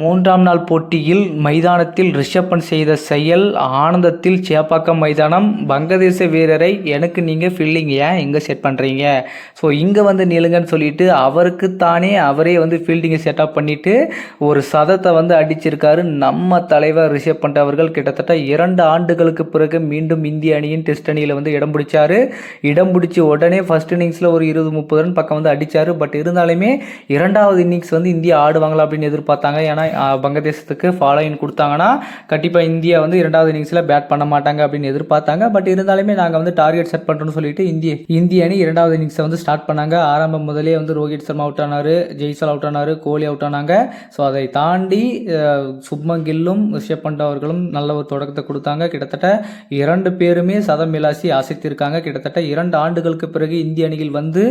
மூன்றாம் நாள் போட்டியில் மைதானத்தில் ரிஷப் பண்ட் செய்த செயல் ஆனந்தத்தில் சேப்பாக்கம் மைதானம் வங்கதேச வீரரை எனக்கு நீங்கள் ஃபீல்டிங் ஏன்? இங்கே செட் பண்ணுறீங்க ஸோ இங்கே வந்து நிலுங்கன்னு சொல்லிட்டு அவருக்கு தானே அவரே வந்து ஃபீல்டிங்கை செட்டப் பண்ணிவிட்டு ஒரு சதத்தை வந்து அடிச்சிருக்காரு. நம்ம தலைவர் ரிஷப் பண்ட் அவர்கள் கிட்டத்தட்ட இரண்டு ஆண்டுகளுக்கு பிறகு மீண்டும் இந்திய அணியின் டெஸ்ட் அணியில் வந்து இடம் பிடிச்சாரு. இடம் பிடிச்சி உடனே ஃபர்ஸ்ட் இன்னிங்ஸில் ஒரு இருபது முப்பது ரன் பக்கம் வந்து அடித்தார் பட் இருந்தாலுமே இரண்டாவது இன்னிங்ஸ் வந்து இந்தியா ஆடுவாங்களா அப்படின்னு எதிர்பார்த்தாங்க. ஏன்னா ஆஹ், வங்கதேசத்துக்கு ஃபாலோயின் கொடுத்தாங்கன்னா கண்டிப்பாக இந்தியா வந்து இரண்டாவது இன்னிங்ஸில் பேட் பண்ண மாட்டாங்க அப்படின்னு எதிர்பார்த்தாங்க. பட் இருந்தாலுமே நாங்கள் வந்து டார்கெட் செட் பண்ணுறோம்னு சொல்லிட்டு இந்திய இந்திய அணி இரண்டாவது இன்னிங்ஸை வந்து ஸ்டார்ட் பண்ணாங்க. ஆரம்பம் முதலே வந்து ரோஹித் சர்மா அவுட் ஆனார் ஜெய்சல் அவுட் ஆனார் கோலி அவுட் ஆனாங்க. ஸோ அதை தாண்டி சுப்மன் கில்லும் ரிஷப் பண்ட் அவர்களும் நல்ல ஒரு தொடக்கத்தை கொடுத்தாங்க. கிட்டத்தட்ட இரண்டு பேருமே சதம் இலாசி அசைத்திருக்காங்க. கிட்டத்தட்ட இரண்டு ஆண்டுகளுக்கு பிறகு இந்திய அணியில் வந்து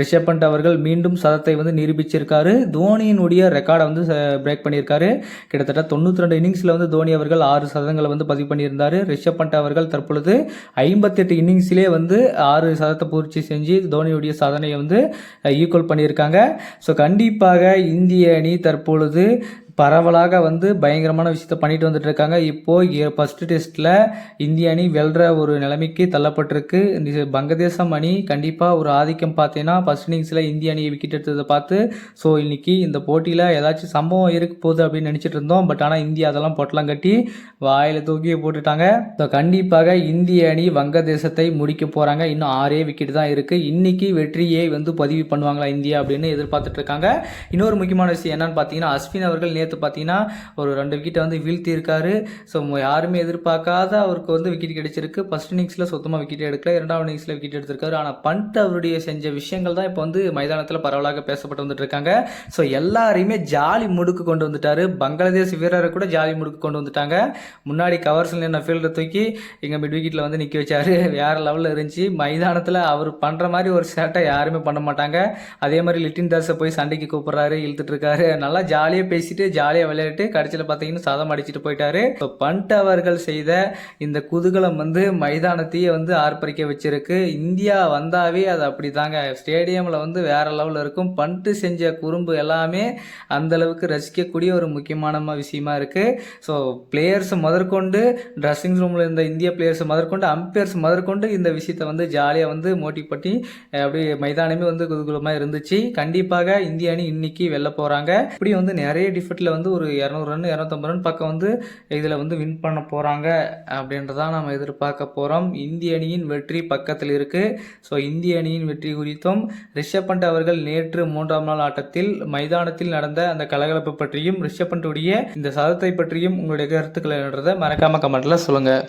ரிஷப் பண்ட் அவர்கள் மீண்டும் சதத்தை வந்து நிரூபிச்சிருக்காரு. தோனியினுடைய ரெக்கார்டை வந்து பிரேக் பண்ணியிருக்காரு. கிட்டத்தட்ட தொண்ணூற்றி ரெண்டு இன்னிங்ஸில் வந்து தோனி அவர்கள் ஆறு சதங்களை வந்து பதிவு பண்ணியிருந்தார். ரிஷப் பண்ட் அவர்கள் தற்பொழுது ஐம்பத்தெட்டு இன்னிங்ஸிலே வந்து ஆறு சதத்தை பூர்த்தி செஞ்சு தோனியுடைய சாதனையை வந்து ஈக்குவல் பண்ணியிருக்காங்க. ஸோ கண்டிப்பாக இந்திய அணி தற்பொழுது பரவலாக வந்து பயங்கரமான விஷயத்த பண்ணிட்டு வந்துட்டு இருக்காங்க இப்போது ஃபஸ்ட்டு டெஸ்ட்டில் இந்திய அணி வெல்ற ஒரு நிலைமைக்கு தள்ளப்பட்டிருக்கு. இந்த வங்கதேசம் அணி கண்டிப்பாக ஒரு ஆதிக்கம் பார்த்தீங்கன்னா ஃபஸ்ட் இன்னிங்ஸில் இந்திய அணியை விக்கெட் எடுத்ததை பார்த்து ஸோ இன்னைக்கு இந்த போட்டியில் ஏதாச்சும் சம்பவம் இருக்க போகுது அப்படின்னு நினச்சிட்டு இருந்தோம். பட் ஆனால் இந்தியா அதெல்லாம் பொட்டலாம் கட்டி வாயில் தூக்கி போட்டுட்டாங்க. ஸோ கண்டிப்பாக இந்திய அணி வங்கதேசத்தை முடிக்க போகிறாங்க இன்னும் ஆறே விக்கெட் தான் இருக்குது இன்னைக்கு வெற்றியை வந்து பதிவு பண்ணுவாங்களா இந்தியா அப்படின்னு எதிர்பார்த்துட்டு இருக்காங்க. இன்னொரு முக்கியமான விஷயம் என்னன்னு பார்த்தீங்கன்னா அஸ்வின் அவர்கள் நேற்று பார்த்தீங்கன்னா ஒரு ரெண்டு விக்கெட்டை வந்து வீழ்த்தி இருக்காரு ஸோ யாருமே எதிர்பார்க்காத அவருக்கு வந்து விக்கெட் கிடைச்சிருக்கு. ஃபஸ்ட் இன்னிங்ஸில் சுத்தமாக விக்கெட் எடுக்கல. இரண்டாவது இன்னிங்ஸில் விக்கெட் எடுத்திருக்காரு. ஆனால் பண்ட் அவருடைய செஞ்ச விஷயங்கள் தான் இப்போ வந்து மைதானத்தில் பரவலாக பேசப்பட்டு வந்துட்டு இருக்காங்க. ஸோ எல்லாரையுமே ஜாலி முடுக்கு கொண்டு வந்துட்டார். பங்களாதேஷ் வீரரை கூட ஜாலி முடுக்கு கொண்டு வந்துட்டாங்க. முன்னாடி கவர்ஸில் என்ன ஃபீல்டை தூக்கி எங்கள் மிட் விக்கெட்டில் வந்து நிற்க வச்சாரு. வேறு லெவலில் இருந்துச்சு. மைதானத்தில் அவர் பண்ணுற மாதிரி ஒரு சேட்டை யாருமே பண்ண மாட்டாங்க. அதே மாதிரி லிட்டின் தாஸை போய் சண்டைக்கு கூப்பிட்றாரு. இழுத்துட்டு இருக்காரு. நல்லா ஜாலியாக பேசிட்டு ஜாலியாக விளையாட்டு கடைசியில் பார்த்தீங்கன்னா சதம் அடிச்சுட்டு போயிட்டாரு. இப்போ பண்ட் அவர்கள் செய்த இந்த குதூகலம் வந்து மைதானத்தையே வந்து ஆர்ப்பரிக்க வச்சிருக்கு. இந்தியா வந்தாவே அது அப்படி தாங்க ஸ்டேடியமில் வந்து வேற லெவலில் இருக்கும். பண்ட்டு செஞ்ச குறும்பு எல்லாமே அந்த அளவுக்கு ரசிக்கக்கூடிய ஒரு முக்கியமான விஷயமா இருக்கு. ஸோ பிளேயர்ஸ் முதற்கொண்டு ட்ரெஸ்ஸிங் ரூமில் இருந்த இந்திய பிளேயர்ஸ் முதற்கொண்டு அம்பையர்ஸ் முதற்கொண்டு இந்த விஷயத்தை வந்து ஜாலியாக வந்து மோட்டிவ் பண்ணி அப்படியே மைதானமே வந்து குதூகலமாக இருந்துச்சு. கண்டிப்பாக இந்திய அணி இன்னைக்கு வெல்ல போகிறாங்க இப்படி வந்து நிறைய கிரிக்கெட்டில் வந்து ஒரு இரநூறு ரன் இரநூத்தம்பது ரன் பக்கம் வந்து இதில் வந்து வின் பண்ண போகிறாங்க அப்படின்றதான் நம்ம எதிர்பார்க்க போகிறோம் இந்திய அணியின் வெற்றி பக்கத்தில் இருக்குது ஸோ இந்திய அணியின் வெற்றி குறித்தும் ரிஷப் பண்ட் அவர்கள் நேற்று மூன்றாம் நாள் ஆட்டத்தில் மைதானத்தில் நடந்த அந்த கலகலப்பு பற்றியும் ரிஷப் பண்டுடைய இந்த சதத்தை பற்றியும் உங்களுடைய கருத்துக்களை மறக்காமல் கமெண்ட்டில் சொல்லுங்கள்